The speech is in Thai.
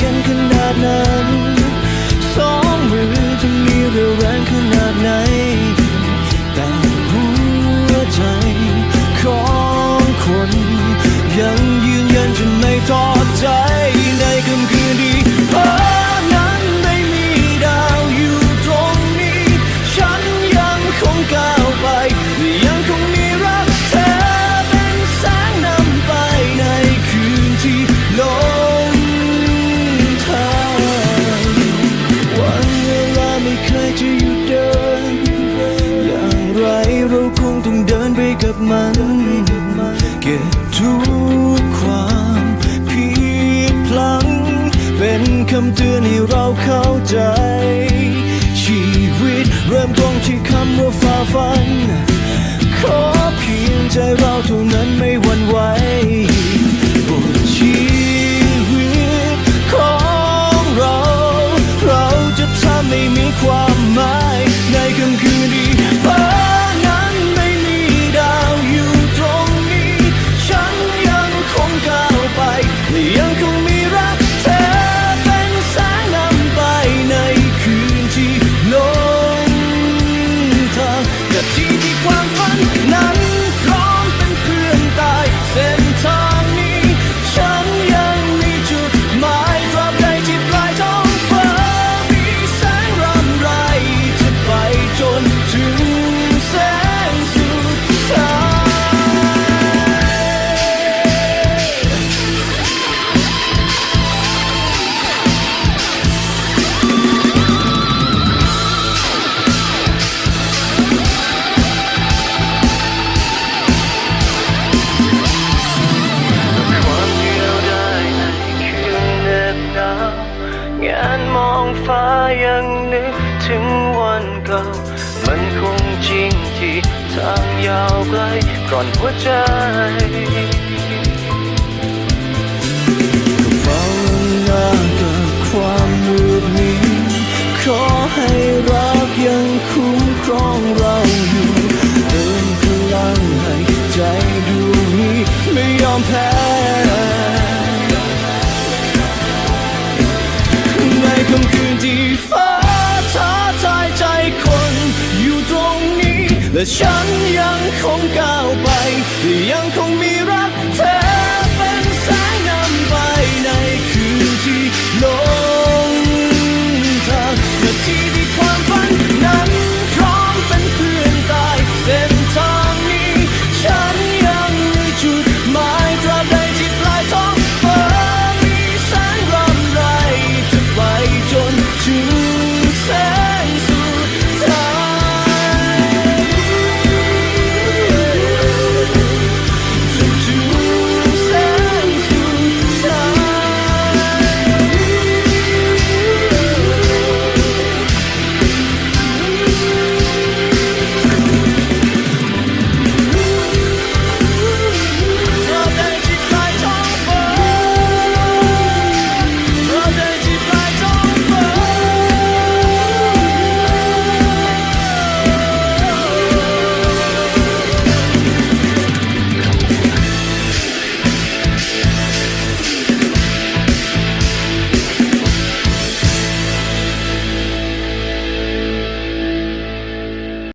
ยันขนาดนั้น มันเก็บทุกความผิดพลั้งเป็นคำเตือนให้เราเข้าใจ ชีวิตเริ่มต้นที่คำว่าฝ่าฟัน ขอเพียงใจเราเท่านั้นไม่หวั่นไหวบทชีวิตของเรา เราจะทำให้มีความ ยาวไกลก่อนหัวใจก็เฝ้าหน้ากับความมืดมิดขอให้รักยังคุ้มครองเราอยู่เติมพลังให้ใจดวงนี้ไม่ยอมแพ้ในค่ำคืนที่ฟ้าท้าทายใจคนอยู่ตรงนี้และฉันยัง คงก้าวไปยังคง